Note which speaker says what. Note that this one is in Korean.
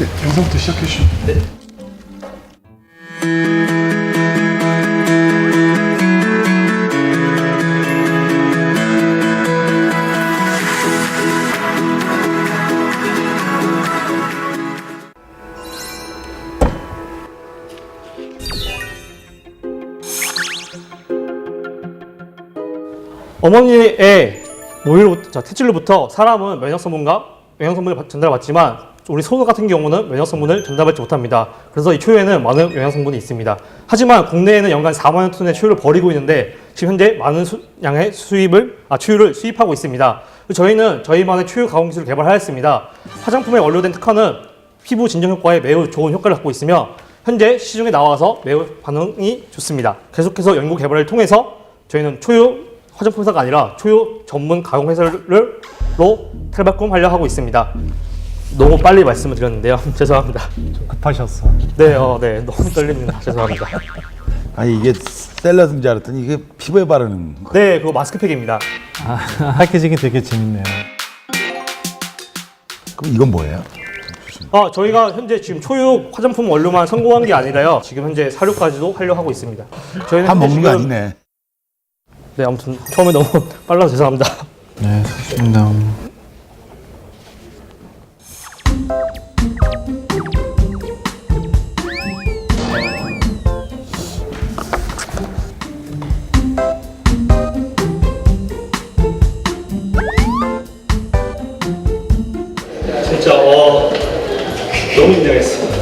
Speaker 1: 네, 영상부터 시작해 주시면 돼
Speaker 2: 어머니의 모유로부터, 자, 태질로부터 사람은 면역 성분과 영양 성분을 전달받지만 우리 소도 같은 경우는 면역 성분을 전달받지 못합니다. 그래서 이 초유에는 많은 영양 성분이 있습니다. 하지만 국내에는 연간 4만 톤의 초유를 버리고 있는데 지금 현재 많은 수- 양의 수입을 아 초유를 수입하고 있습니다. 저희는 저희만의 초유 가공 기술을 개발하였습니다. 화장품에 원료된 특허는 피부 진정 효과에 매우 좋은 효과를 갖고 있으며 현재 시중에 나와서 매우 반응이 좋습니다. 계속해서 연구 개발을 통해서 저희는 초유 화장품 회사가 아니라 초유 전문 가공 회사를로 탈바꿈하려 하고 있습니다. 너무 빨리 말씀을 드렸는데요. 죄송합니다.
Speaker 3: 급하셨어.
Speaker 2: 네, 어, 네, 너무 떨립니다. 죄송합니다.
Speaker 4: 아니 이게 샐러드인 줄 알았더니 이게 피부에 바르는 거.
Speaker 2: 네, 그거 마스크팩입니다.
Speaker 3: 아, 패키징이 되게 재밌네요.
Speaker 4: 그럼 이건 뭐예요?
Speaker 2: 아, 저희가 현재 지금 초유 화장품 원료만 성공한 게 아니라요. 지금 현재 사료까지도 하려 하고 있습니다. 저희는
Speaker 4: 다
Speaker 2: 현재
Speaker 4: 먹는 거
Speaker 2: 지금-
Speaker 4: 아니네.
Speaker 2: 네, 아무튼 처음에 너무 빨라서 죄송합니다.
Speaker 1: 네, 좋습니다.
Speaker 2: 진짜 어 너무 긴장했어.